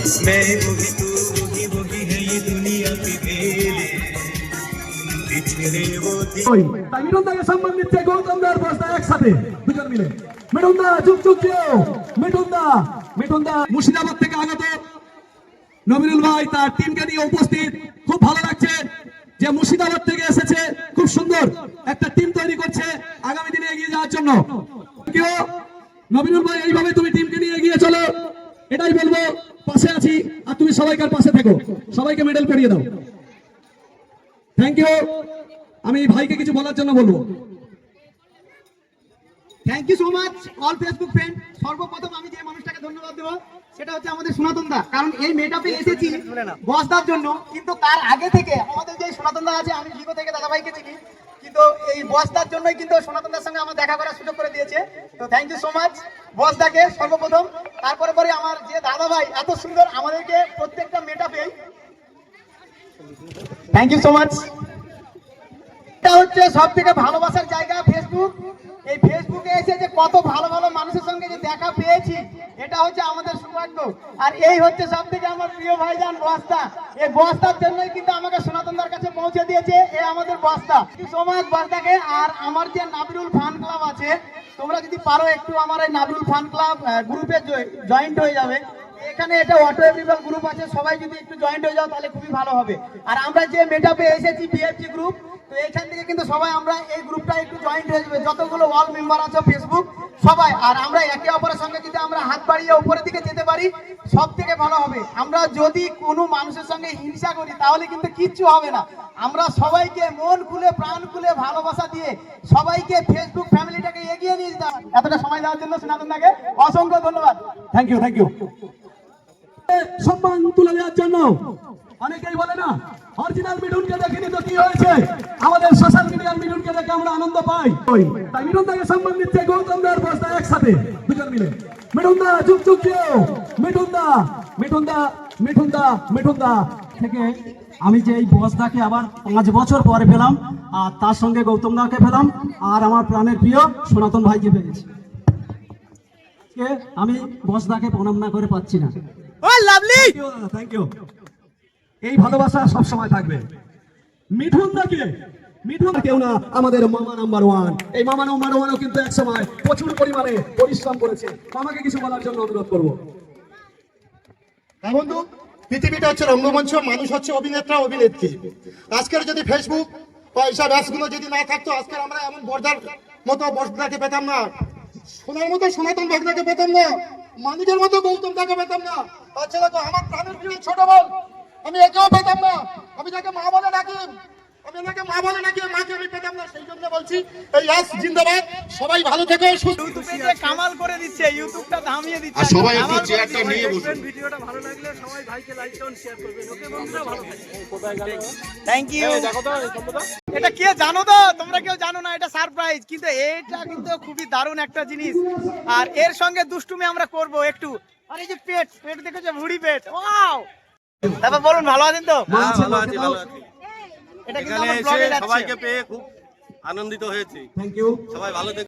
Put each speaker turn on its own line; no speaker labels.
मैं वही तू वही वही है ये दुनिया की खेले बिछड़े वो दिन
ওই তাই মিঠুন দাকে সম্মান দিচ্ছে গৌতম দার বস্তা একসাথে দুজন মিলে মিঠুন দা চুপ চুপ চেয়েও মিঠুন দা মিঠুন দা মুর্শিদাবাদ থেকে আগত নবীরুল ভাই তার টিমকে নিয়ে উপস্থিত খুব ভালো লাগছে যে মুর্শিদাবাদ থেকে এসেছে খুব সুন্দর একটা টিম তৈরি করছে আগামী দিনে এগিয়ে যাওয়ার জন্য কেউ নবীরুল ভাই এইভাবে তুমি টিমকে নিয়ে এগিয়ে চলো এটাই বলব পাশে আছি আর তুমি সবাইকার পাশে থেকো। সবাইকে মেডেল পরিয়ে দাও। থ্যাংক ইউ আমি ভাইকে কিছু বলার জন্য বলব।
Thank you so much all Facebook friend সর্বপ্রথম আমি যে মানুষটাকে ধন্যবাদ দেবো সেটা হচ্ছে আমাদের সনাতন দা। কারণ এই মেটাপে এসেছি বসদার জন্য কিন্তু তার আগে থেকে আমাদের যে সনাতন দা আছে আমি ভিগো থেকে দাদা ভাইকে চিনি। কিন্তু এই বসদার জন্যই কিন্তু সনাতন দার সঙ্গে আমার দেখা করার সুযোগ করে দিয়েছে। তো থ্যাংক ইউ সো মাচ বসদাকে সর্বপ্রথম। তারপরে পরে আমার যে দাদা ভাই, এত সুন্দর আমাদেরকে প্রত্যেকটা মেটা পেয়ে থ্যাংক ইউ সো মাচ এটা হচ্ছে সব থেকে ভালোবাসার জায়গা ফেসবুক এই ফেসবুকে এসে যে কত ভালো ভালো মানুষের সঙ্গে যে দেখা পেয়েছি। এটা হচ্ছে আমাদের সৌভাগ্য। আর এই হচ্ছে সব থেকে আমার প্রিয় ভাইজান বস্তা। এই বস্তার জন্যই কিন্তু আমাকে সনাতনদার কাছে পৌঁছে দিয়েছে, এ আমাদের বস্তা। সমাজ বস্তাকে। আর আমার যে নাবিরুল ফান ক্লাব আছে, তোমরা যদি পারো একটু আমার এই নাবিরুল ফান ক্লাব গ্রুপে জয়েন্ট হয়ে যাবে। এখানে এটা অটো এভরিবল গ্রুপ আছে, সবাই যদি একটু জয়েন্ট হয়ে যাও তাহলে খুবই ভালো হবে। আর আমরা যে মেটাপে এসেছি বিএফজি গ্রুপ কিন্তু সবাই আমরা এই গ্রুপটা একটু জয়েন্ট হয়ে যাবে। যতগুলো ওয়াল মেম্বার আছে ফেসবুক সবাই। আর আমরা একে অপরের সঙ্গে যদি আমরা হাত বাড়িয়ে উপরের দিকে যেতে পারি সব থেকে ভালো হবে। আমরা যদি কোনো মানুষের সঙ্গে হিংসা করি, তাহলে কিন্তু কিচ্ছু হবে না। আমরা সবাইকে মন খুলে, প্রাণ খুলে ভালোবাসা দিয়ে সবাইকে ফেসবুক ফ্যামিলিটাকে এগিয়ে নিয়ে যেতে। এতটা সময় দেওয়ার জন্য সনাতন দাকে অসংখ্য ধন্যবাদ।
থ্যাংক ইউ থ্যাংক ইউ সম্মান তুলে দেওয়ার জন্য অনেকেই বলে না অরিজিনাল মিঠুনকে দেখিনি তো কি হয়েছে? আমাদের আমরা আনন্দ পাই। তাই মিঠুন দাকে সম্মান দিচ্ছে গৌতম দার বস্তা একসাথে। দুজন মিলে। মিঠুন দা চুপ চুপ চেয়েও মিঠুন দা মিঠুন দা মিঠুন দা মিঠুন দা।
থেকে আমি যে এই বসদাকে আবার পাঁচ বছর পরে পেলাম আর তার সঙ্গে গৌতম দাকে পেলাম আর আমার প্রাণের প্রিয় সনাতন ভাইকে পেয়েছি। আমি বসদাকে প্রণাম না করে পাচ্ছি না।
থ্যাংক ইউ এই ভালোবাসা সবসময় থাকবে। মিঠুন দাকে
হ্যাঁ রঙ্গমঞ্চ, মানুষ হচ্ছে অভিনেত্রা, অভিনেত্রী। আজকের যদি ফেসবুক বা এইসব যদি না থাকতো, আজকের আমরা এমন বর্দার মতো বর্দাকে পেতাম না। সোনার মতো সনাতন ভগ্নাকে পেতাম না। মানিকের মতো গৌতম তাকে পেতাম না। তাছাড়া তো আমার প্রাণের ছোট বোন, আমি একেও পেতাম না। আমি যাকে মা বলে ডাকি মা বলে ডাকি মাকে আমি পেতাম না সেই জন্য বলছি এই জিন্দাবাদ। সবাই ভালো থেকো
ইউটিউবে যে কামাল করে দিচ্ছে ইউটিউবটা থামিয়ে দিচ্ছে।
আর সবাই একটু চেয়ারটা নিয়ে বসুন।
ভিডিওটা ভালো লাগলে সবাই ভাইকে লাইক করুন শেয়ার করবেন। ওকে বন্ধুরা ভালো থাকবেন।
থ্যাংক ইউ এটা কে জানো তো? তোমরা কেউ জানো না এটা সারপ্রাইজ কিন্তু এটা কিন্তু খুবই দারুণ একটা জিনিস। আর এর সঙ্গে দুষ্টুমি আমরা করব একটু। আর এই যে পেট পেট দেখেছ? ভুড়ি পেট। ওয়াও তারপর বলুন ভালো আছেন তো?
হ্যাঁ ভালো আছি ভালো আছি। এখানে
আমার
এসে
ব্লগে যাচ্ছে।
সবাইকে পেয়ে খুব আনন্দিত হয়েছি। সবাই ভালো থেকো।